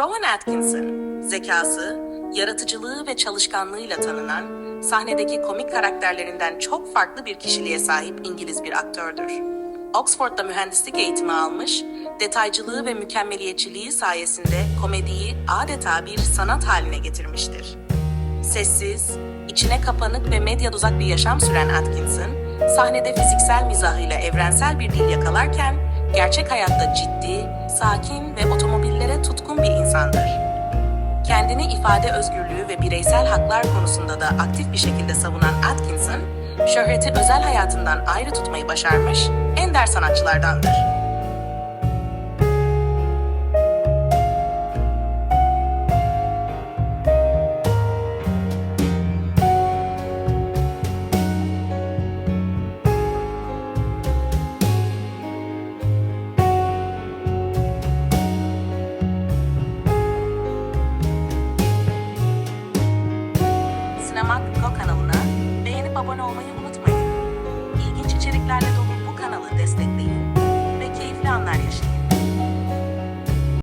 Rowan Atkinson, zekası, yaratıcılığı ve çalışkanlığıyla tanınan, sahnedeki komik karakterlerinden çok farklı bir kişiliğe sahip İngiliz bir aktördür. Oxford'da mühendislik eğitimi almış, detaycılığı ve mükemmeliyetçiliği sayesinde komediyi adeta bir sanat haline getirmiştir. Sessiz, içine kapanık ve medya uzak bir yaşam süren Atkinson, sahnede fiziksel mizahıyla evrensel bir dil yakalarken, gerçek hayatta ciddi, sakin ve tutkun bir insandır. Kendini ifade özgürlüğü ve bireysel haklar konusunda da aktif bir şekilde savunan Atkinson, şöhreti özel hayatından ayrı tutmayı başarmış ender sanatçılardandır. Sinema Go kanalına beğenip abone olmayı unutmayın. İlginç içeriklerle dolu bu kanalı destekleyin ve keyifli anlar yaşayın.